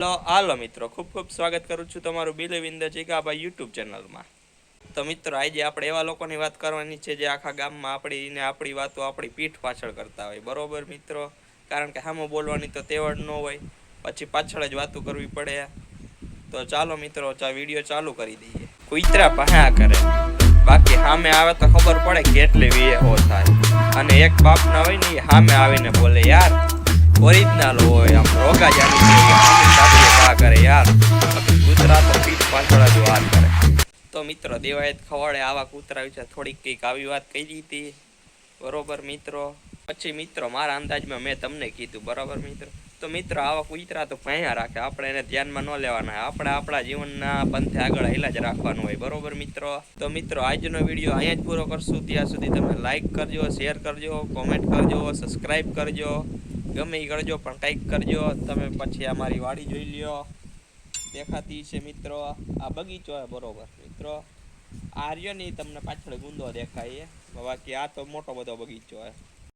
Hello હાલો મિત્રો, ખૂબ ખૂબ સ્વાગત કરું છું તમારું believe in the Jigabhai YouTube ચેનલમાં તો મિત્રો, આજે આપણે એવા લોકોની વાત કરવાની છે જે આખા ગામમાં આપણી ને આપણી વાતો આપણી પીઠ પાછળ કરતા હોય. બરોબર મિત્રો? કારણ કે સામું બોલવાની તો તેવડ ન હોય. પછી પાછળ જ વાતો કરવી પડે. તો ચાલો મિત્રો, ચા વીડિયો ચાલુ કરી દઈએ. કુતરા પહા કરે. બાકી સામે આવે તો ખબર પડે કેટલી કેટલી હો થાય. અને એક બાપના હોય ને સામે આવીને બોલે, યાર, ઓરિજિનલ હોય આમ રોગા જાણી કા કરે યાર કૂતરા તો પીઠ પાછળ જો વાત કરે. તો મિત્રો, દેવાયત ખવાડે આવા કૂતરા વિશે થોડીક કંઈક આવી વાત કરી હતી. બરોબર મિત્રો? પછી મિત્રો, મારા અંદાજમાં મેં તમને કીધું, બરોબર મિત્રો? તો મિત્રો, આવા કૂતરા તો ભયા રાખે? આપણે એને ધ્યાનમાં ન લેવાના. આપણે આપણા જીવનના પંથે આગળ હેલા જ રાખવાનું હોય, બરોબર મિત્રો? તો મિત્રો, આજનો વીડિયો અહીંયા જ પૂરો કરશું. ત્યાં સુધી તમે લાઇક કરજો શેર કરજો કોમેન્ટ કરજો સબસ્ક્રાઈબ કરજો. ગમે એ કરજો, પણ કંઈક કરજો. તમે પછી અમારી વાડી જોઈ લ્યો. દેખાતી છે મિત્રો. આ બગીચો બરોબર. મિત્રો આ રહ્યો ને તમને પાછળ ગુંદો દેખાય બાકી આ તો મોટો બધો બગીચો છે.